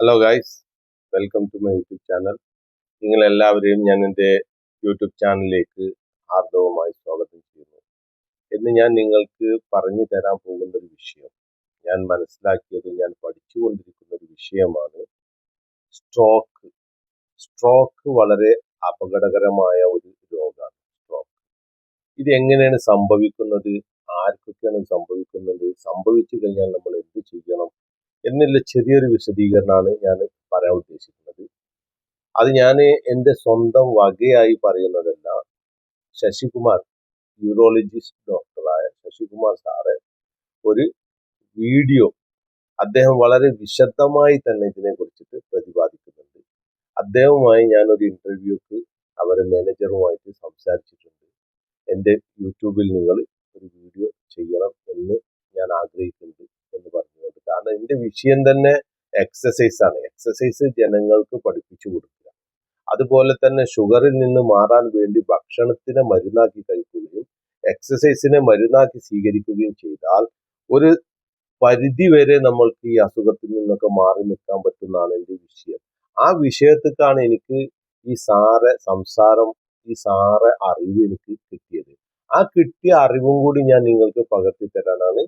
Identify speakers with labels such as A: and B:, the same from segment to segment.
A: Hello guys welcome to my YouTube channel നിങ്ങൾ എല്ലാവരെയും ഞാൻ എന്റെ യൂട്യൂബ് ചാനലിലേക്ക് ആർദവമായി സ്വാഗതം ചെയ്യുന്നു. ഇന്ന് ഞാൻ നിങ്ങൾക്ക് പറഞ്ഞു തരാൻ പോകുന്ന ഒരു വിഷയം ഞാൻ മനസ്സിലാക്കിയത് ഞാൻ പഠിച്ചുകൊണ്ടിരിക്കുന്ന ഒരു വിഷയമാണ് സ്ട്രോക്ക് സ്ട്രോക്ക് വളരെ അപകടകരമായ ഒരു രോഗമാണ് സ്ട്രോക്ക് ഇത് എങ്ങനെയാണ് സംഭവിക്കുന്നത്? ആർക്കൊക്കെയാണ് സംഭവിക്കുന്നത്? സംഭവിച്ചു കഴിഞ്ഞാൽ നമ്മൾ എന്ത് ചെയ്യണം? എന്നുള്ള ചെറിയൊരു വിശദീകരണമാണ് ഞാൻ പറയാൻ ഉദ്ദേശിക്കുന്നത്. അത് ഞാൻ എന്റെ സ്വന്തം വകയായി പറയുന്നതല്ല. ശശികുമാർ യൂറോളജിസ്റ്റ് ഡോക്ടറായ ശശികുമാർ സാറ് ഒരു വീഡിയോ അദ്ദേഹം വളരെ വിശദമായി തന്നെ ഇതിനെ കുറിച്ചിട്ട് പ്രതിപാദിക്കുന്നുണ്ട്. അദ്ദേഹവുമായി ഞാനൊരു ഇന്റർവ്യൂക്ക് അവരെ മാനേജറുമായിട്ട് സംസാരിച്ചിട്ടുണ്ട്. എന്റെ യൂട്യൂബിൽ നിങ്ങൾ ഒരു വീഡിയോ ചെയ്യണം എന്ന് ഞാൻ ആഗ്രഹിക്കുന്നുണ്ട്. എന്ന് പറഞ്ഞുകൊണ്ട്. കാരണം ഇതിന്റെ വിഷയം തന്നെ എക്സസൈസ് ആണ്. എക്സസൈസ് ജനങ്ങൾക്ക് പഠിപ്പിച്ചു കൊടുക്കുക. അതുപോലെ തന്നെ ഷുഗറിൽ നിന്ന് മാറാൻ വേണ്ടി ഭക്ഷണത്തിനെ മരുന്നാക്കി കഴിക്കുകയും എക്സസൈസിനെ മരുന്നാക്കി സ്വീകരിക്കുകയും ചെയ്താൽ ഒരു പരിധി വരെ നമ്മൾക്ക് ഈ അസുഖത്തിൽ നിന്നൊക്കെ മാറി നിൽക്കാൻ പറ്റുന്നതാണ് എന്റെ വിഷയം. ആ വിഷയത്തിക്കാണ് എനിക്ക് ഈ സാറെ സംസാരം ഈ സാറെ അറിവ് എനിക്ക് കിട്ടിയത്. ആ കിട്ടിയ അറിവും കൂടി ഞാൻ നിങ്ങൾക്ക് പകർത്തി തരാനാണ്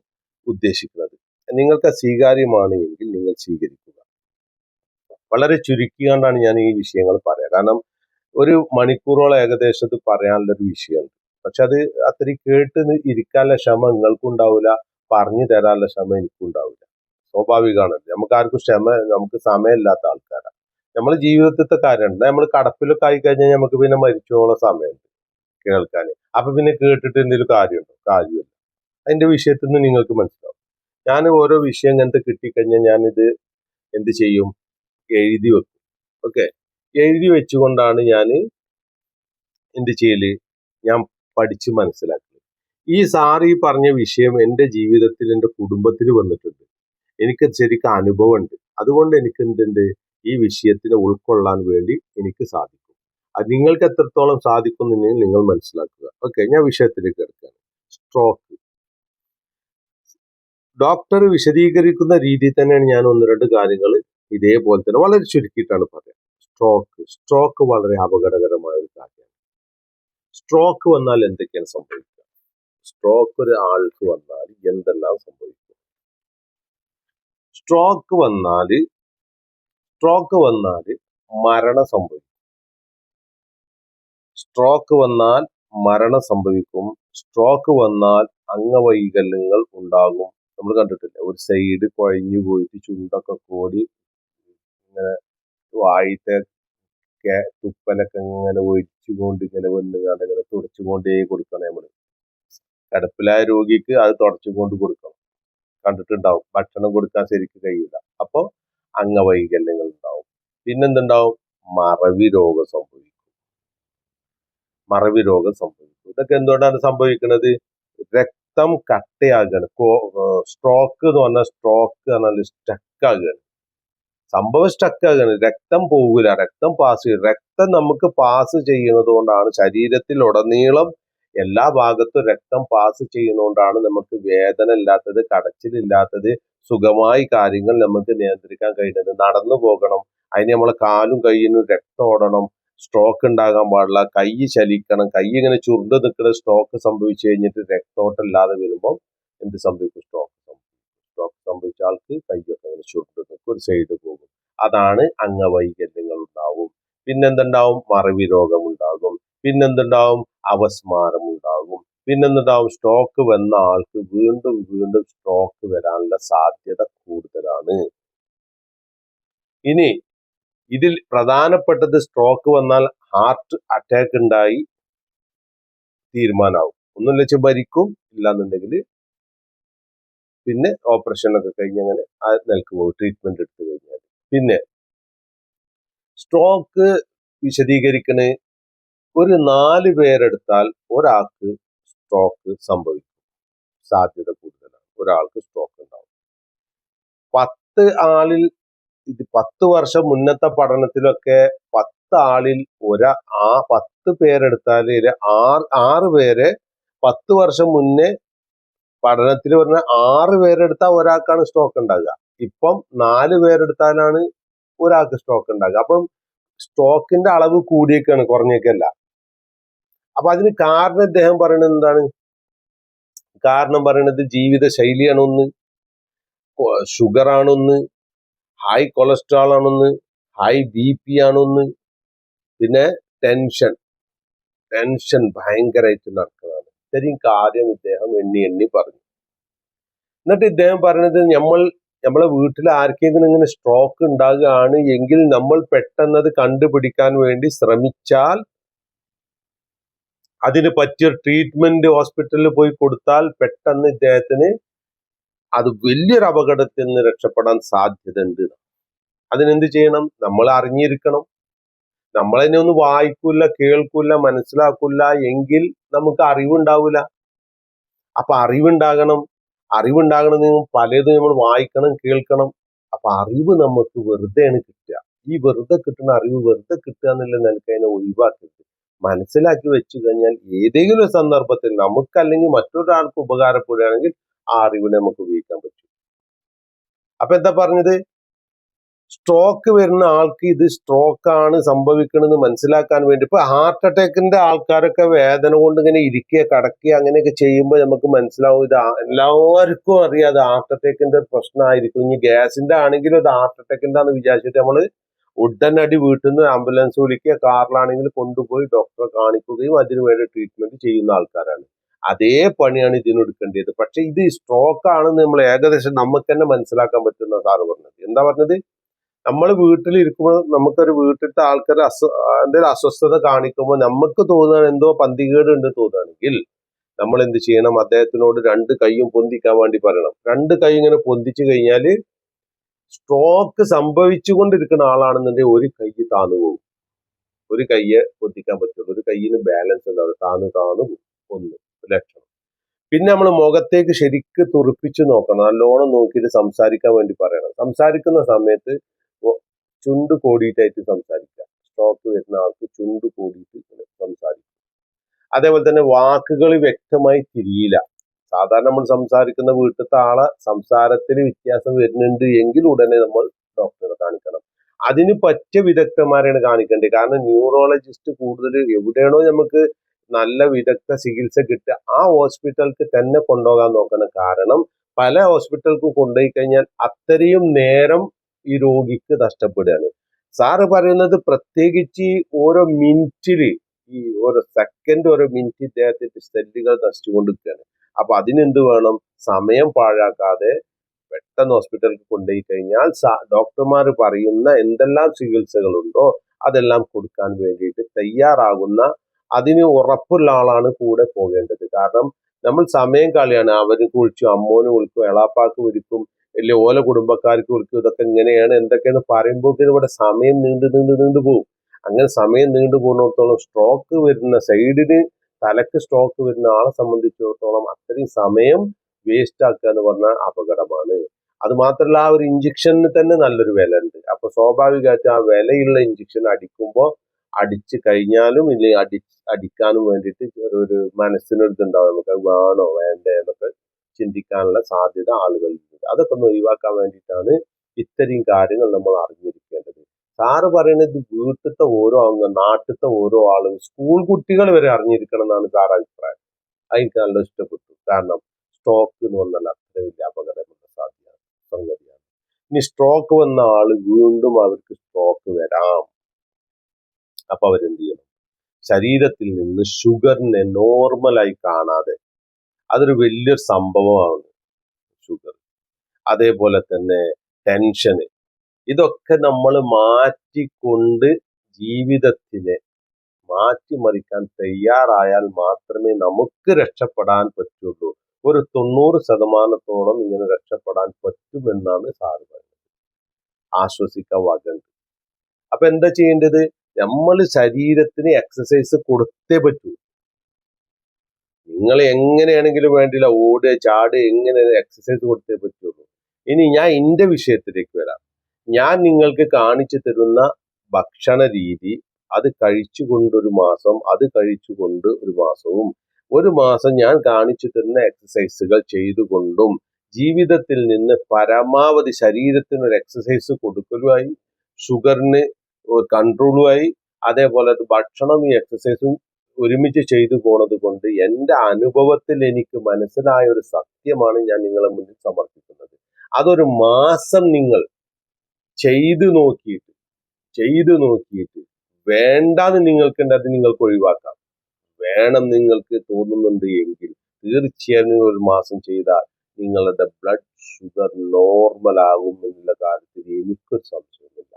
A: ഉദ്ദേശിക്കുന്നത്. നിങ്ങൾക്ക് സ്വീകാര്യമാണ് എങ്കിൽ നിങ്ങൾ സ്വീകരിക്കുക. വളരെ ചുരുക്കിക്കൊണ്ടാണ് ഞാൻ ഈ വിഷയങ്ങൾ പറയാം കാരണം ഒരു മണിക്കൂറോളം ഏകദേശം ഇത് പറയാനുള്ള ഒരു വിഷയമുണ്ട്. പക്ഷെ അത് അത്ര കേട്ട് ഇരിക്കാനുള്ള ക്ഷമ നിങ്ങൾക്കുണ്ടാവില്ല പറഞ്ഞു തരാനുള്ള ക്ഷമ എനിക്കുണ്ടാവില്ല സ്വാഭാവികമാണ് നമുക്ക് ആർക്കും ക്ഷമ നമുക്ക് സമയമില്ലാത്ത ആൾക്കാരാണ് നമ്മൾ ജീവിതത്തിലത്തെ കാര്യമുണ്ട്. നമ്മൾ കടപ്പിലൊക്കെ ആയി കഴിഞ്ഞാൽ നമുക്ക് പിന്നെ മരിച്ചോളം സമയമുണ്ട് കേൾക്കാൻ അപ്പൊ പിന്നെ കേട്ടിട്ട് എന്തെങ്കിലും കാര്യമുണ്ടോ? കാര്യമില്ല. അതിന്റെ വിഷയത്തിൽ നിന്ന് നിങ്ങൾക്ക് മനസ്സിലാവും. ഞാൻ ഓരോ വിഷയം ഇങ്ങനത്തെ കിട്ടിക്കഴിഞ്ഞാൽ ഞാനിത് എന്ത് ചെയ്യും? എഴുതി വെക്കും. ഓക്കെ? എഴുതി വെച്ചുകൊണ്ടാണ് ഞാൻ എന്ത് ചെയ്യൽ? ഞാൻ പഠിച്ച് മനസ്സിലാക്കുന്നത് ഈ സാർ ഈ പറഞ്ഞ വിഷയം എന്റെ ജീവിതത്തിൽ എന്റെ കുടുംബത്തിൽ വന്നിട്ടുണ്ട്. എനിക്ക് ശരിക്കും അനുഭവമുണ്ട്. അതുകൊണ്ട് എനിക്ക് എന്തുണ്ട്? ഈ വിഷയത്തിനെ ഉൾക്കൊള്ളാൻ വേണ്ടി എനിക്ക് സാധിക്കും. അത് നിങ്ങൾക്ക് എത്രത്തോളം സാധിക്കുന്നുണ്ടെങ്കിൽ നിങ്ങൾ മനസ്സിലാക്കുക. ഓക്കെ? ഞാൻ വിഷയത്തിലേക്ക് എടുക്കുകയാണ് സ്ട്രോക്ക്. ഡോക്ടർ വിശദീകരിക്കുന്ന രീതിയിൽ തന്നെയാണ് ഞാൻ ഒന്ന് രണ്ട് കാര്യങ്ങൾ ഇതേപോലെ തന്നെ വളരെ ചുരുക്കിയിട്ടാണ് പറയാം. സ്ട്രോക്ക് സ്ട്രോക്ക് വളരെ അപകടകരമായ ഒരു കാര്യമാണ്. സ്ട്രോക്ക് വന്നാൽ എന്തൊക്കെയാണ് സംഭവിക്കുക? സ്ട്രോക്ക് ഒരു ആൾക്ക് വന്നാൽ എന്തെല്ലാം സംഭവിക്കും? സ്ട്രോക്ക് വന്നാൽ സ്ട്രോക്ക് വന്നാൽ മരണം സംഭവിക്കും. സ്ട്രോക്ക് വന്നാൽ മരണം സംഭവിക്കും. സ്ട്രോക്ക് വന്നാൽ അംഗവൈകല്യങ്ങൾ ഉണ്ടാകും. നമ്മൾ കണ്ടിട്ടില്ല? ഒരു സൈഡ് കുഴഞ്ഞു പോയിട്ട് ചുണ്ടൊക്കെ കോടി ഇങ്ങനെ വായിത്തെ തുപ്പലൊക്കെ ഇങ്ങനെ ഒഴിച്ചുകൊണ്ട് ഇങ്ങനെ വന്ന് കണ്ട് ഇങ്ങനെ തുടച്ചുകൊണ്ടേ കൊടുക്കണം നമ്മൾ. കിടപ്പിലായ രോഗിക്ക് അത് തുടച്ചുകൊണ്ട് കൊടുക്കണം. കണ്ടിട്ടുണ്ടാവും. ഭക്ഷണം കൊടുക്കാൻ ശരിക്കും കഴിയില്ല. അപ്പൊ അംഗവൈകല്യങ്ങൾ ഉണ്ടാവും പിന്നെന്തുണ്ടാവും? മറവി രോഗം സംഭവിക്കും. മറവി രോഗം സംഭവിക്കും. ഇതൊക്കെ എന്തുകൊണ്ടാണ് സംഭവിക്കുന്നത് രക്തം കട്ടയാകുകയാണ് സ്ട്രോക്ക് എന്ന് പറഞ്ഞാൽ സ്ട്രോക്ക് പറഞ്ഞാൽ സ്റ്റക്ക് ആകുകയാണ് സംഭവം സ്റ്റക്ക് ആകുകയാണ് രക്തം പോകില്ല രക്തം പാസ് ചെയ്യും. രക്തം നമുക്ക് പാസ് ചെയ്യുന്നത് കൊണ്ടാണ് ശരീരത്തിൽ ഉടനീളം എല്ലാ ഭാഗത്തും രക്തം പാസ് ചെയ്യുന്നതുകൊണ്ടാണ് നമുക്ക് വേദന ഇല്ലാത്തത് കടച്ചിലില്ലാത്തത് സുഖമായി കാര്യങ്ങൾ നമുക്ക് നിയന്ത്രിക്കാൻ കഴിയുന്നത്. നടന്നു പോകണം. അതിന് നമ്മളെ കാലും കയ്യിനും രക്തം ഓടണം. സ്ട്രോക്ക് ഉണ്ടാകാൻ പാടില്ല. കൈ ചലിക്കണം. കൈ ഇങ്ങനെ ചുരുണ്ട് നിൽക്കുന്ന സ്ട്രോക്ക് സംഭവിച്ചു കഴിഞ്ഞിട്ട് രക്തോട്ടം ഇല്ലാതെ വരുമ്പോൾ എന്ത് സംഭവിക്കും? സ്ട്രോക്ക് സ്ട്രോക്ക് സംഭവിച്ച ആൾക്ക് കൈയൊക്കെ ഇങ്ങനെ ചുരുണ്ട് നിൽക്കും ഒരു സൈഡ് പോകും. അതാണ് അംഗവൈകല്യങ്ങൾ ഉണ്ടാവും. പിന്നെന്തുണ്ടാവും? മറവി രോഗം ഉണ്ടാകും. പിന്നെന്തുണ്ടാവും? അവസ്മാരം ഉണ്ടാകും. പിന്നെന്തുണ്ടാവും? സ്ട്രോക്ക് വന്ന ആൾക്ക് വീണ്ടും വീണ്ടും സ്ട്രോക്ക് വരാനുള്ള സാധ്യത കൂടുതലാണ്. ഇനി ഇതിൽ പ്രധാനപ്പെട്ടത് സ്ട്രോക്ക് വന്നാൽ ഹാർട്ട് അറ്റാക്ക് ഉണ്ടായി തീരുമാനമാവും ഒന്നും വെച്ച് ഭരിക്കും ഇല്ലാന്നുണ്ടെങ്കിൽ പിന്നെ ഓപ്പറേഷനൊക്കെ കഴിഞ്ഞ് അങ്ങനെ നിലയ്ക്ക് പോകും ട്രീറ്റ്മെന്റ് എടുത്തു കഴിഞ്ഞാൽ പിന്നെ സ്ട്രോക്ക് വിശദീകരിക്കണ. ഒരു നാല് പേരെടുത്താൽ ഒരാൾക്ക് സ്ട്രോക്ക് സംഭവിക്കും. സാധ്യത കൂടുതലാണ്. ഒരാൾക്ക് സ്ട്രോക്ക് ഉണ്ടാവും പത്ത് ആളിൽ ഇത് പത്ത് വർഷം മുന്നത്തെ പഠനത്തിലൊക്കെ പത്ത് ആളിൽ ഒരാ ആ പത്ത് പേരെടുത്താൽ ആറ് ആറ് പേരെ പത്ത് വർഷം മുന്നേ പഠനത്തിൽ പറഞ്ഞ ആറ് പേരെടുത്താൽ ഒരാൾക്കാണ് സ്ട്രോക്ക് ഉണ്ടാകുക ഇപ്പം നാല് പേരെടുത്താലാണ് ഒരാൾക്ക് സ്ട്രോക്ക് ഉണ്ടാകുക അപ്പം സ്ട്രോക്കിന്റെ അളവ് കൂടിയേക്കാണ് കുറഞ്ഞേക്കല്ല. അപ്പൊ അതിന് കാരണം ഇദ്ദേഹം പറയുന്നത് എന്താണ്? കാരണം പറയണത് ജീവിത ശൈലിയാണ് ഒന്ന് ഷുഗർ ആണൊന്ന് ഹൈ കൊളസ്ട്രോൾ ആണൊന്ന് ഹൈ ബി പി ആണൊന്ന് പിന്നെ ടെൻഷൻ ടെൻഷൻ ഭയങ്കരമായിട്ട് നടക്കുന്നതാണ്. ഇത്രയും കാര്യം ഇദ്ദേഹം എണ്ണി എണ്ണി പറഞ്ഞു. എന്നിട്ട് ഇദ്ദേഹം പറഞ്ഞത് നമ്മൾ നമ്മളെ വീട്ടിൽ ആർക്കെങ്കിലും ഇങ്ങനെ സ്ട്രോക്ക് ഉണ്ടാകുകയാണ് എങ്കിൽ നമ്മൾ അത് കണ്ടുപിടിക്കാൻ വേണ്ടി ശ്രമിച്ചാൽ അതിന് പറ്റിയ ട്രീറ്റ്മെന്റ് ഹോസ്പിറ്റലിൽ പോയി കൊടുത്താൽ പെട്ടെന്ന് ഇദ്ദേഹത്തിന് അത് വലിയൊരു അപകടത്തിൽ നിന്ന് രക്ഷപ്പെടാൻ സാധ്യതയുണ്ട്. അതിനെന്ത് ചെയ്യണം? നമ്മൾ അറിഞ്ഞിരിക്കണം. നമ്മളതിനെ ഒന്ന് വായിക്കൂല കേൾക്കൂല മനസ്സിലാക്കൂല എങ്കിൽ നമുക്ക് അറിവുണ്ടാവില്ല അപ്പൊ അറിവുണ്ടാകണം. അറിവുണ്ടാകണമെന്ന് പലതും നമ്മൾ വായിക്കണം കേൾക്കണം. അപ്പൊ അറിവ് നമുക്ക് വെറുതെയാണ് കിട്ടുക. ഈ വെറുതെ കിട്ടുന്ന അറിവ് വെറുതെ കിട്ടുക എന്നുള്ള നിലയ്ക്ക് അതിനെ ഒഴിവാക്കരുത്. മനസ്സിലാക്കി വെച്ചു കഴിഞ്ഞാൽ ഏതെങ്കിലും സന്ദർഭത്തിൽ നമുക്ക് അല്ലെങ്കിൽ മറ്റൊരാൾക്ക് ഉപകാരപ്പെടുകയാണെങ്കിൽ ആ അറിവിനെ നമുക്ക് ഉപയോഗിക്കാൻ പറ്റും. അപ്പൊ എന്താ പറഞ്ഞത്? സ്ട്രോക്ക് വരുന്ന ആൾക്ക് ഇത് സ്ട്രോക്ക് ആണ് സംഭവിക്കണമെന്ന് മനസ്സിലാക്കാൻ വേണ്ടി. ഇപ്പൊ ഹാർട്ട് അറ്റാക്കിന്റെ ആൾക്കാരൊക്കെ വേദന കൊണ്ട് ഇങ്ങനെ ഇരിക്കുക കടക്കുക അങ്ങനെയൊക്കെ ചെയ്യുമ്പോൾ നമുക്ക് മനസ്സിലാവും ഇത് എല്ലാവർക്കും അറിയാം അത് ഹാർട്ട് അറ്റാക്കിന്റെ ഒരു പ്രശ്നമായിരിക്കും. ഇനി ഗ്യാസിന്റെ ആണെങ്കിലും അത് ഹാർട്ട് അറ്റാക്കിന്റെ ആണെന്ന് വിചാരിച്ചിട്ട് നമ്മൾ ഉടനടി വീട്ടിൽ നിന്ന് ആംബുലൻസ് വിളിക്കുക കാറിലാണെങ്കിൽ കൊണ്ടുപോയി ഡോക്ടറെ കാണിക്കുകയും അതിനു വേണ്ടി ട്രീറ്റ്മെന്റ് ചെയ്യുന്ന ആൾക്കാരാണ്. അതേ പണിയാണ് ഇതിന് എടുക്കേണ്ടത് പക്ഷെ ഇത് സ്ട്രോക്ക് ആണെന്ന് നമ്മൾ ഏകദേശം നമുക്ക് തന്നെ മനസ്സിലാക്കാൻ പറ്റുന്ന സാറ് പറഞ്ഞത്. എന്താ പറഞ്ഞത്? നമ്മൾ വീട്ടിലിരിക്കുമ്പോൾ നമുക്കൊരു വീട്ടിലത്തെ ആൾക്കാർ അസ്വ എന്തെങ്കിലും അസ്വസ്ഥത കാണിക്കുമ്പോൾ നമുക്ക് തോന്നുകയാണ് എന്തോ പന്തികേട് ഉണ്ട് തോന്നുകയാണെങ്കിൽ നമ്മൾ എന്ത് ചെയ്യണം? അദ്ദേഹത്തിനോട് രണ്ട് കൈയും പൊന്തിക്കാൻ വേണ്ടി പറയണം. രണ്ട് കൈ ഇങ്ങനെ പൊന്തിച്ചു കഴിഞ്ഞാൽ സ്ട്രോക്ക് സംഭവിച്ചുകൊണ്ടിരിക്കുന്ന ആളാണെന്നുണ്ടെങ്കിൽ ഒരു കൈ താന്നു പോകും. ഒരു കൈയെ പൊന്തിക്കാൻ പറ്റുള്ളൂ. ഒരു കൈയിന് ബാലൻസ് ഉണ്ടാവും. താന്നു താന്നു പോകും ഒന്ന് ലക്ഷണം പിന്നെ നമ്മൾ മുഖത്തേക്ക് ശരിക്ക് തുറപ്പിച്ചു നോക്കണം. നല്ലോണം നോക്കിയിട്ട് സംസാരിക്കാൻ വേണ്ടി പറയണം. സംസാരിക്കുന്ന സമയത്ത് ചുണ്ട് കോടിയിട്ടായിട്ട് സംസാരിക്കുക. സ്ട്രോക്ക് വരുന്ന ആൾക്ക് ചുണ്ട് കൂടിയിട്ട് സംസാരിക്കും അതേപോലെ തന്നെ വാക്കുകൾ വ്യക്തമായി തിരിയില്ല. സാധാരണ നമ്മൾ സംസാരിക്കുന്ന വീട്ടിലത്തെ ആളെ സംസാരത്തിൽ വ്യത്യാസം വരുന്നുണ്ട് എങ്കിൽ ഉടനെ നമ്മൾ ഡോക്ടറെ കാണിക്കണം. അതിന് പറ്റിയ വിദഗ്ധന്മാരെയാണ് കാണിക്കേണ്ടത്. കാരണം ന്യൂറോളജിസ്റ്റ് കൂടുതൽ എവിടെയാണോ നമുക്ക് നല്ല വിദഗ്ധ ചികിത്സ കിട്ടുക. ആ ഹോസ്പിറ്റലിൽ തന്നെ കൊണ്ടുപോകാൻ നോക്കണം. കാരണം പല ഹോസ്പിറ്റലിലും കൊണ്ടുപോയി കഴിഞ്ഞാൽ അത്രയും നേരം ഈ രോഗിക്ക് നഷ്ടപ്പെടുകയാണ്. സാറ് പറയുന്നത് പ്രത്യേകിച്ച് ഓരോ മിനിറ്റിൽ ഈ ഓരോ സെക്കൻഡ് ഓരോ മിനിറ്റ് ഇദ്ദേഹത്തിന്റെ സെല്ലുകൾ നശിച്ചുകൊണ്ടിരിക്കുകയാണ്. അപ്പൊ അതിനെന്ത് വേണം? സമയം പാഴാക്കാതെ പെട്ടെന്ന് ഹോസ്പിറ്റലിൽ കൊണ്ടുപോയി കഴിഞ്ഞാൽ ഡോക്ടർമാർ പറയുന്ന എന്തെല്ലാം ചികിത്സകളുണ്ടോ അതെല്ലാം കൊടുക്കാൻ വേണ്ടിയിട്ട് തയ്യാറാകുന്ന അതിന് ഉറപ്പുള്ള ആളാണ് കൂടെ പോകേണ്ടത്. കാരണം നമ്മൾ സമയം കളിയാണ്. അവർക്ക് വിളിച്ചു അമ്മോന് വിളിക്കും എളാപ്പാക്ക് വിളിക്കും അല്ലെ ഓല കുടുംബക്കാർക്ക് വിളിക്കും ഇതൊക്കെ ഇങ്ങനെയാണ് എന്തൊക്കെയാണ് പറയുമ്പോൾ ഇവിടെ സമയം നീണ്ടു നീണ്ടു നീണ്ടു പോകും അങ്ങനെ സമയം നീണ്ടു പോകുന്നിടത്തോളം സ്ട്രോക്ക് വരുന്ന സൈഡിന് തലക്ക് സ്ട്രോക്ക് വരുന്ന ആളെ സംബന്ധിച്ചിടത്തോളം അത്രയും സമയം വേസ്റ്റ് ആക്കുക എന്ന് പറഞ്ഞാൽ അപകടമാണ്. അത് മാത്രമല്ല ആ ഒരു ഇഞ്ചക്ഷന് തന്നെ നല്ലൊരു വില ഉണ്ട് അപ്പൊ സ്വാഭാവികമായിട്ട് ആ വിലയുള്ള ഇഞ്ചക്ഷൻ അടിക്കുമ്പോൾ അടിച്ചു കഴിഞ്ഞാലും ഇല്ലെങ്കിൽ അടി അടിക്കാനും വേണ്ടിയിട്ട് ഒരു ഒരു മനസ്സിനൊരിതുണ്ടാവും. നമുക്ക് വേണോ വേണ്ടേ എന്നൊക്കെ ചിന്തിക്കാനുള്ള സാധ്യത ആളുകളിലുണ്ട് അതൊക്കെ ഒന്ന് ഒഴിവാക്കാൻ വേണ്ടിയിട്ടാണ് ഇത്തരം കാര്യങ്ങൾ നമ്മൾ അറിഞ്ഞിരിക്കേണ്ടത്. സാറ് പറയുന്നത് വീട്ടിലത്തെ ഓരോ അംഗം നാട്ടിലത്തെ ഓരോ ആളും സ്കൂൾ കുട്ടികൾ വരെ അറിഞ്ഞിരിക്കണം എന്നാണ് സാർ അഭിപ്രായം. അതിന് നല്ല ഇഷ്ടപ്പെട്ടു. കാരണം സ്ട്രോക്ക് എന്ന് പറഞ്ഞാൽ അത്ര വലിയ അപകടമുള്ള സാധ്യത സംഗതിയാണ്. ഇനി സ്ട്രോക്ക് വന്ന ആൾ വീണ്ടും അവർക്ക് സ്ട്രോക്ക് വരാം. അപ്പൊ അവരെന്ത് ചെയ്യണം? ശരീരത്തിൽ നിന്ന് ഷുഗറിനെ നോർമലായി കാണാതെ അതൊരു വലിയൊരു സംഭവമാണ് ഷുഗർ. അതേപോലെ തന്നെ ടെൻഷന് ഇതൊക്കെ നമ്മൾ മാറ്റിക്കൊണ്ട് ജീവിതത്തിനെ മാറ്റിമറിക്കാൻ തയ്യാറായാൽ മാത്രമേ നമുക്ക് രക്ഷപ്പെടാൻ പറ്റുള്ളൂ. ഒരു തൊണ്ണൂറ് ശതമാനത്തോളം ഇങ്ങനെ രക്ഷപ്പെടാൻ പറ്റുമെന്നാണ് സാറ് പറയുന്നത്. ആശ്വസിക്കാൻ വകണ്ട്. അപ്പൊ എന്താ ചെയ്യേണ്ടത്? നമ്മൾ ശരീരത്തിന് എക്സസൈസ് കൊടുത്തേ പറ്റൂ. നിങ്ങൾ എങ്ങനെയാണെങ്കിലും വേണ്ടില്ല ഓടുക ചാടുക എങ്ങനെ എക്സസൈസ് കൊടുത്തേ പറ്റുള്ളൂ. ഇനി ഞാൻ എന്റെ വിഷയത്തിലേക്ക് വരാം. ഞാൻ നിങ്ങൾക്ക് കാണിച്ചു തരുന്ന ഭക്ഷണ രീതി അത് കഴിച്ചുകൊണ്ട് ഒരു മാസം അത് കഴിച്ചുകൊണ്ട് ഒരു മാസവും ഒരു മാസം ഞാൻ കാണിച്ചു തരുന്ന എക്സസൈസുകൾ ചെയ്തുകൊണ്ടും ജീവിതത്തിൽ നിന്ന് പരമാവധി ശരീരത്തിന് ഒരു എക്സസൈസ് കൊടുക്കലുമായി ഷുഗറിന് കൺട്രോളുമായി അതേപോലെ അത് ഭക്ഷണം ഈ എക്സസൈസും ഒരുമിച്ച് ചെയ്തു പോണത് കൊണ്ട് എന്റെ അനുഭവത്തിൽ എനിക്ക് മനസ്സിലായ ഒരു സത്യമാണ് ഞാൻ നിങ്ങളെ മുന്നിൽ സമർപ്പിക്കുന്നത്. അതൊരു മാസം നിങ്ങൾ ചെയ്തു നോക്കിയിട്ട് ചെയ്തു നോക്കിയിട്ട് വേണ്ടാന്ന് നിങ്ങൾക്കുണ്ട് അത് നിങ്ങൾക്ക് ഒഴിവാക്കാം. വേണം നിങ്ങൾക്ക് തോന്നുന്നുണ്ട് എങ്കിൽ തീർച്ചയായും നിങ്ങൾ ഒരു മാസം ചെയ്താൽ നിങ്ങളുടെ ബ്ലഡ് ഷുഗർ നോർമൽ ആകും എന്നുള്ള കാര്യത്തിൽ എനിക്കൊരു സംശയമില്ല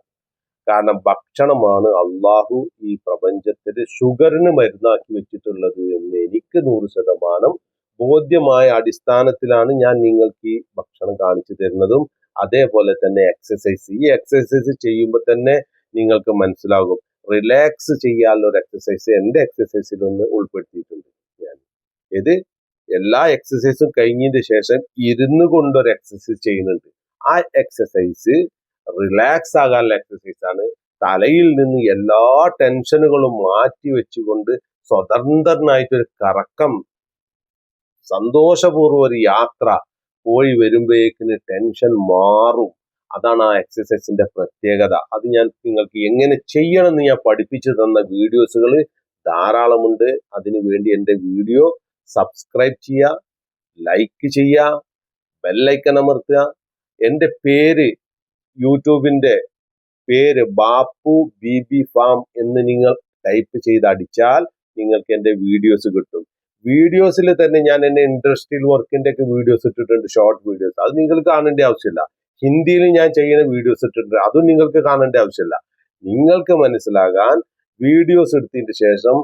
A: കാരണം ഭക്ഷണമാണ് അള്ളാഹു ഈ പ്രപഞ്ചത്തിൽ ഷുഗറിന് മരുന്നാക്കി വെച്ചിട്ടുള്ളത് എന്ന് എനിക്ക് നൂറ് ശതമാനം ബോധ്യമായ അടിസ്ഥാനത്തിലാണ് ഞാൻ നിങ്ങൾക്ക് ഈ ഭക്ഷണം കാണിച്ചു തരുന്നതും. അതേപോലെ തന്നെ എക്സസൈസ് ഈ എക്സസൈസ് ചെയ്യുമ്പോൾ തന്നെ നിങ്ങൾക്ക് മനസ്സിലാകും. റിലാക്സ് ചെയ്യാനുള്ള ഒരു എക്സസൈസ് എന്റെ എക്സസൈസിൽ ഒന്ന് ഉൾപ്പെടുത്തിയിട്ടുണ്ട്. ഞാൻ ഇത് എല്ലാ എക്സസൈസും കഴിഞ്ഞതിന് ശേഷം ഇരുന്നു കൊണ്ടൊരു എക്സസൈസ് ചെയ്യുന്നുണ്ട്. ആ എക്സസൈസ് റിലാക്സ് ആകാനുള്ള എക്സസൈസ് ആണ്. തലയിൽ നിന്ന് എല്ലാ ടെൻഷനുകളും മാറ്റി വെച്ചുകൊണ്ട് സ്വതന്ത്രനായിട്ടൊരു കറക്കം സന്തോഷപൂർവം ഒരു യാത്ര പോയി വരുമ്പോഴേക്കിന് ടെൻഷൻ മാറും. അതാണ് ആ എക്സസൈസിന്റെ പ്രത്യേകത. അത് ഞാൻ നിങ്ങൾക്ക് എങ്ങനെ ചെയ്യണം എന്ന് ഞാൻ പഠിപ്പിച്ചു തന്ന വീഡിയോസുകൾ ധാരാളമുണ്ട്. അതിനു വേണ്ടി എന്റെ വീഡിയോ സബ്സ്ക്രൈബ് ചെയ്യുക ലൈക്ക് ചെയ്യുക ബെല്ലൈക്കൺ അമർത്തുക. എന്റെ പേര് യൂട്യൂബിന്റെ പേര് ബാപ്പു ബി ബി ഫാം എന്ന് നിങ്ങൾ ടൈപ്പ് ചെയ്ത് അടിച്ചാൽ നിങ്ങൾക്ക് എന്റെ വീഡിയോസ് കിട്ടും. വീഡിയോസിൽ തന്നെ ഞാൻ എന്റെ ഇൻഡസ്ട്രിയൽ വർക്കിന്റെ ഒക്കെ വീഡിയോസ് ഇട്ടിട്ടുണ്ട് ഷോർട്ട് വീഡിയോസ്. അത് നിങ്ങൾ കാണേണ്ട ആവശ്യമില്ല. ഹിന്ദിയിൽ ഞാൻ ചെയ്യുന്ന വീഡിയോസ് ഇട്ടിട്ടുണ്ട് അതും നിങ്ങൾക്ക് കാണേണ്ട ആവശ്യമില്ല. നിങ്ങൾക്ക് മനസ്സിലാകാൻ വീഡിയോസ് എടുത്തതിന് ശേഷം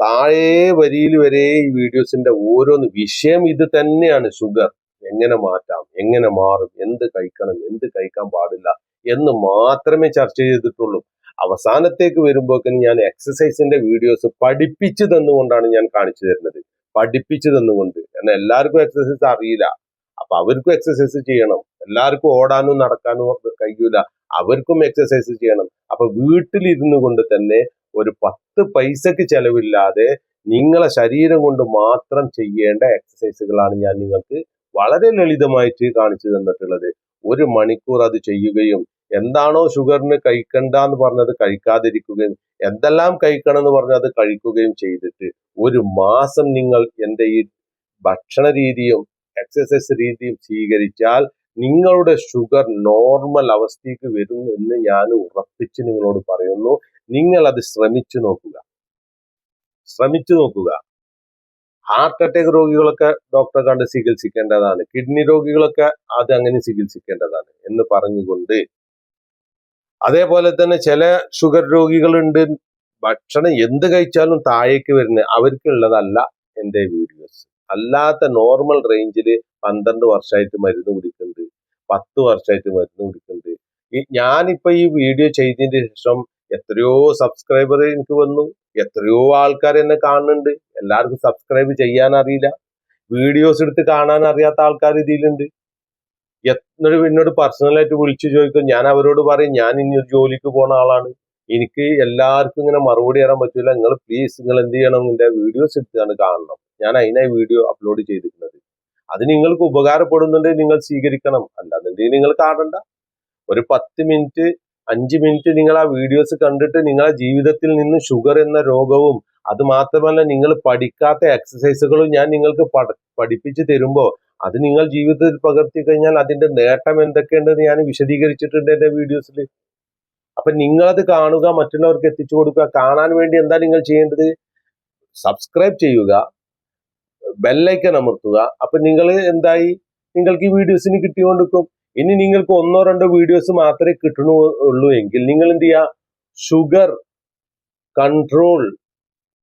A: താഴെ വരിയിൽ വരെ ഈ വീഡിയോസിന്റെ ഓരോന്ന് വിഷയം ഇത് തന്നെയാണ് ഷുഗർ എങ്ങനെ മാറ്റാം? എങ്ങനെ മാറും? എന്ത് കഴിക്കണം? എന്ത് കഴിക്കാൻ പാടില്ല? എന്ന് മാത്രമേ ചർച്ച ചെയ്തിട്ടുള്ളൂ. അവസാനത്തേക്ക് വരുമ്പോഴേക്കും ഞാൻ എക്സസൈസിന്റെ വീഡിയോസ് പഠിപ്പിച്ചു തന്നുകൊണ്ടാണ് ഞാൻ കാണിച്ചു തരുന്നത്. പഠിപ്പിച്ചു തന്നുകൊണ്ട്. എന്നാൽ എല്ലാവർക്കും എക്സസൈസ് അറിയില്ല. അപ്പൊ അവർക്കും എക്സസൈസ് ചെയ്യണം. എല്ലാവർക്കും ഓടാനും നടക്കാനും കഴിയൂല. അവർക്കും എക്സസൈസ് ചെയ്യണം. അപ്പൊ വീട്ടിലിരുന്നു കൊണ്ട് തന്നെ ഒരു പത്ത് പൈസക്ക് ചെലവില്ലാതെ നിങ്ങളെ ശരീരം കൊണ്ട് മാത്രം ചെയ്യേണ്ട എക്സസൈസുകളാണ് ഞാൻ നിങ്ങൾക്ക് വളരെ ലളിതമായിട്ട് കാണിച്ചു തന്നിട്ടുള്ളത്. ഒരു മണിക്കൂർ അത് ചെയ്യുകയും എന്താണോ ഷുഗറിന് കഴിക്കണ്ട എന്ന് പറഞ്ഞത് കഴിക്കാതിരിക്കുകയും എന്തെല്ലാം കഴിക്കണം എന്ന് പറഞ്ഞത് കഴിക്കുകയും ചെയ്തിട്ട് ഒരു മാസം നിങ്ങൾ എന്റെ ഈ ഭക്ഷണ രീതിയും എക്സസൈസ് രീതിയും സ്വീകരിച്ചാൽ നിങ്ങളുടെ ഷുഗർ നോർമൽ അവസ്ഥയ്ക്ക് വരും എന്ന് ഞാൻ ഉറപ്പിച്ച് നിങ്ങളോട് പറയുന്നു. നിങ്ങൾ അത് ശ്രമിച്ചു നോക്കുക. ശ്രമിച്ചു നോക്കുക. ഹാർട്ട് അറ്റാക്ക് രോഗികളൊക്കെ ഡോക്ടറെ കണ്ട് ചികിത്സിക്കേണ്ടതാണ്. കിഡ്നി രോഗികളൊക്കെ അത് അങ്ങനെ ചികിത്സിക്കേണ്ടതാണ് എന്ന് പറഞ്ഞുകൊണ്ട്. അതേപോലെ തന്നെ ചില ഷുഗർ രോഗികളുണ്ട്. ഭക്ഷണം എന്ത് കഴിച്ചാലും താഴേക്ക് വരുന്നത് അവർക്കുള്ളതല്ല എന്റെ വീഡിയോസ് അല്ലാത്ത നോർമൽ റേഞ്ചിൽ പന്ത്രണ്ട് വർഷമായിട്ട് മരുന്ന് കുടിക്കുന്നുണ്ട്. പത്ത് വർഷമായിട്ട് മരുന്ന് കുടിക്കുന്നുണ്ട്. ഈ ഞാനിപ്പോ ഈ വീഡിയോ ചെയ്തതിന് ശേഷം എത്രയോ സബ്സ്ക്രൈബർ എനിക്ക് വന്നു. എത്രയോ ആൾക്കാർ എന്നെ കാണുന്നുണ്ട്. എല്ലാവർക്കും സബ്സ്ക്രൈബ് ചെയ്യാൻ അറിയില്ല. വീഡിയോസ് എടുത്ത് കാണാൻ അറിയാത്ത ആൾക്കാർ ഇതിലുണ്ട്. എന്നൊരു എന്നോട് പേഴ്സണലായിട്ട് വിളിച്ചു ചോദിക്കും. ഞാൻ അവരോട് പറയും ഞാൻ ഇനി ഒരു ജോലിക്ക് പോണ ആളാണ്. എനിക്ക് എല്ലാവർക്കും ഇങ്ങനെ മറുപടി തരാൻ പറ്റില്ല നിങ്ങൾ പ്ലീസ് നിങ്ങൾ എന്ത് ചെയ്യണം? നിന്റെ വീഡിയോസ് എടുത്താണ് കാണണം. ഞാൻ അതിനായി വീഡിയോ അപ്ലോഡ് ചെയ്തിരിക്കുന്നത്. അത് നിങ്ങൾക്ക് ഉപകാരപ്പെടുന്നുണ്ടെങ്കിൽ നിങ്ങൾ സ്വീകരിക്കണം. അല്ലാന്നുണ്ടെങ്കിൽ നിങ്ങൾ കാണണ്ട. ഒരു പത്ത് മിനിറ്റ് അഞ്ച് മിനിറ്റ് നിങ്ങൾ ആ വീഡിയോസ് കണ്ടിട്ട് നിങ്ങളെ ജീവിതത്തിൽ നിന്ന് ഷുഗർ എന്ന രോഗവും അത് മാത്രമല്ല നിങ്ങൾ പഠിക്കാത്ത എക്സസൈസുകളും ഞാൻ നിങ്ങൾക്ക് പഠിപ്പിച്ചു തരുമ്പോൾ അത് നിങ്ങൾ ജീവിതത്തിൽ പകർത്തി കഴിഞ്ഞാൽ അതിന്റെ നേട്ടം എന്തൊക്കെയുണ്ടെന്ന് ഞാൻ വിശദീകരിച്ചിട്ടുണ്ട് എന്റെ വീഡിയോസിൽ അപ്പൊ നിങ്ങളത് കാണുക മറ്റുള്ളവർക്ക് എത്തിച്ചു കൊടുക്കുക കാണാൻ വേണ്ടി എന്താ നിങ്ങൾ ചെയ്യേണ്ടത്? സബ്സ്ക്രൈബ് ചെയ്യുക ബെല്ലൈക്കൻ അമർത്തുക. അപ്പൊ നിങ്ങൾ എന്തായി? നിങ്ങൾക്ക് ഈ വീഡിയോസിന് കിട്ടിക്കൊണ്ടിരിക്കും. ഇനി നിങ്ങൾക്ക് ഒന്നോ രണ്ടോ വീഡിയോസ് മാത്രമേ കിട്ടണുള്ളൂ എങ്കിൽ നിങ്ങൾ എന്ത് ചെയ്യുക ഷുഗർ കൺട്രോൾ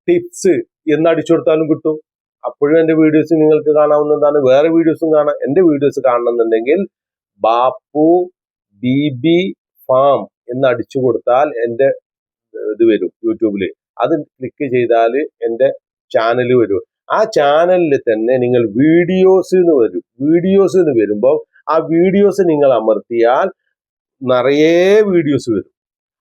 A: ടിപ്സ് എന്ന് അടിച്ചു കൊടുത്താലും കിട്ടും. അപ്പോഴും എന്റെ വീഡിയോസ് നിങ്ങൾക്ക് കാണാവുന്നതാണ് വേറെ വീഡിയോസും കാണാം. എന്റെ വീഡിയോസ് കാണണമെന്നുണ്ടെങ്കിൽ ബാപ്പു ബി ബി ഫാം എന്ന് അടിച്ചു കൊടുത്താൽ എന്റെ ഇത് വരും യൂട്യൂബിൽ അത് ക്ലിക്ക് ചെയ്താൽ എന്റെ ചാനൽ വരും. ആ ചാനലിൽ തന്നെ നിങ്ങൾ വീഡിയോസ് എന്ന് വരും. വീഡിയോസ് എന്ന് വരുമ്പോൾ ആ വീഡിയോസ് നിങ്ങൾ അമർത്തിയാൽ നിറയെ വീഡിയോസ് വരും.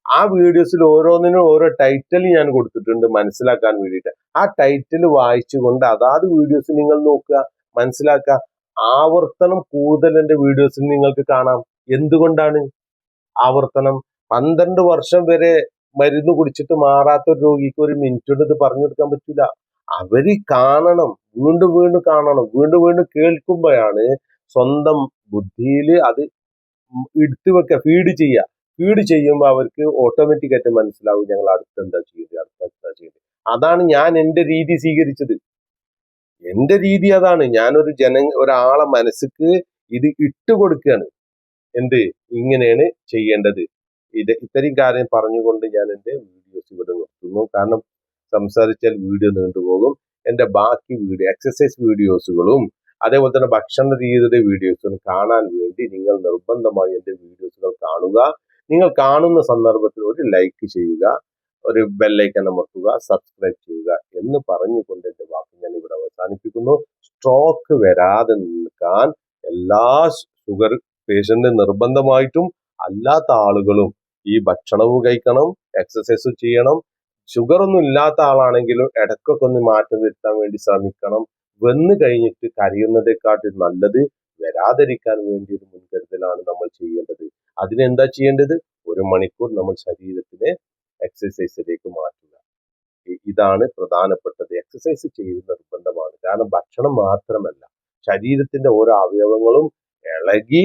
A: ആ വീഡിയോസിൽ ഓരോന്നിനും ഓരോ ടൈറ്റിൽ ഞാൻ കൊടുത്തിട്ടുണ്ട് മനസ്സിലാക്കാൻ വേണ്ടിയിട്ട്. ആ ടൈറ്റിൽ വായിച്ചുകൊണ്ട് അതാത് വീഡിയോസ് നിങ്ങൾ നോക്കുക മനസ്സിലാക്കുക. ആവർത്തനം കൂടുതൽ എന്റെ വീഡിയോസിൽ നിങ്ങൾക്ക് കാണാം. എന്തുകൊണ്ടാണ്? ആവർത്തനം. പന്ത്രണ്ട് വർഷം വരെ മരുന്ന് കുടിച്ചിട്ട് മാറാത്ത ഒരു രോഗിക്ക് ഒരു മിനിറ്റ് കൊണ്ട് ഇത് പറഞ്ഞു കൊടുക്കാൻ പറ്റില്ല അവർ കാണണം. വീണ്ടും വീണ്ടും കാണണം. വീണ്ടും വീണ്ടും കേൾക്കുമ്പോഴാണ് സ്വന്തം ബുദ്ധിയിൽ അത് എടുത്തു വെക്കുക ഫീഡ് ചെയ്യുക. ഫീഡ് ചെയ്യുമ്പോൾ അവർക്ക് ഓട്ടോമാറ്റിക് ആയിട്ട് മനസ്സിലാവും ഞങ്ങൾ അടുത്ത് എന്താ ചെയ്യുന്നത് അടുത്ത എന്താ ചെയ്യുന്നത് അതാണ് ഞാൻ എന്റെ രീതി സ്വീകരിച്ചത്. എന്റെ രീതി അതാണ്. ഞാനൊരു ജന ഒരാളെ മനസ്സിക്ക് ഇത് ഇട്ട് കൊടുക്കുകയാണ്. എന്ത്? ഇങ്ങനെയാണ് ചെയ്യേണ്ടത്. ഇത് ഇത്രയും കാര്യം പറഞ്ഞുകൊണ്ട് ഞാൻ എന്റെ വീഡിയോസ് ഇവിടെ നിർത്തുന്നു. കാരണം സംസാരിച്ചാൽ വീഡിയോ നീണ്ടുപോകും. എന്റെ ബാക്കി വീഡിയോ എക്സസൈസ് വീഡിയോസുകളും അതേപോലെ തന്നെ ഭക്ഷണ രീതിയുടെ വീഡിയോസും കാണാൻ വേണ്ടി നിങ്ങൾ നിർബന്ധമായി എന്റെ വീഡിയോസുകൾ കാണുക. നിങ്ങൾ കാണുന്ന സന്ദർഭത്തിൽ ഒരു ലൈക്ക് ചെയ്യുക. ഒരു ബെല്ലൈക്കൻ അമർത്തുക. സബ്സ്ക്രൈബ് ചെയ്യുക എന്ന് പറഞ്ഞുകൊണ്ട് എന്റെ വാക്ക് ഞാൻ ഇവിടെ അവസാനിപ്പിക്കുന്നു. സ്ട്രോക്ക് വരാതെ നിൽക്കാൻ എല്ലാ ഷുഗർ പേഷ്യന്റ് നിർബന്ധമായിട്ടും അല്ലാത്ത ആളുകളും ഈ ഭക്ഷണവും കഴിക്കണം എക്സസൈസ് ചെയ്യണം. ഷുഗർ ഒന്നും ഇല്ലാത്ത ആളാണെങ്കിലും ഇടയ്ക്കൊക്കെ ഒന്ന് മാറ്റം വരുത്താൻ വേണ്ടി ശ്രമിക്കണം. വന്നു കഴിഞ്ഞിട്ട് കരയുന്നതിനെക്കാട്ടിൽ നല്ലത് വരാതിരിക്കാൻ വേണ്ടി ഒരു മുൻകരുതലാണ് നമ്മൾ ചെയ്യേണ്ടത്. അതിനെന്താ ചെയ്യേണ്ടത്? ഒരു മണിക്കൂർ നമ്മൾ ശരീരത്തിനെ എക്സസൈസിലേക്ക് മാറ്റുക. ഇതാണ് പ്രധാനപ്പെട്ടത്. എക്സസൈസ് ചെയ്ത് നിർബന്ധമാണ്. കാരണം ഭക്ഷണം മാത്രമല്ല ശരീരത്തിന്റെ ഓരോ അവയവങ്ങളും ഇളകി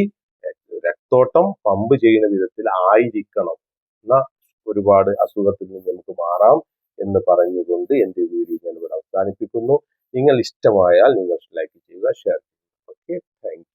A: രക്തോട്ടം പമ്പ് ചെയ്യുന്ന വിധത്തിൽ ആയിരിക്കണം. എന്നാ ഒരുപാട് അസുഖത്തിൽ നിന്ന് നമുക്ക് മാറാം എന്ന് പറഞ്ഞുകൊണ്ട് എന്റെ വീഡിയോ ഞാൻ ഇവിടെ അവസാനിപ്പിക്കുന്നു. നിങ്ങൾ ഇഷ്ടമായാൽ നിങ്ങൾ ലൈക്ക് ചെയ്യുക ഷെയർ ചെയ്യുക. Okay thank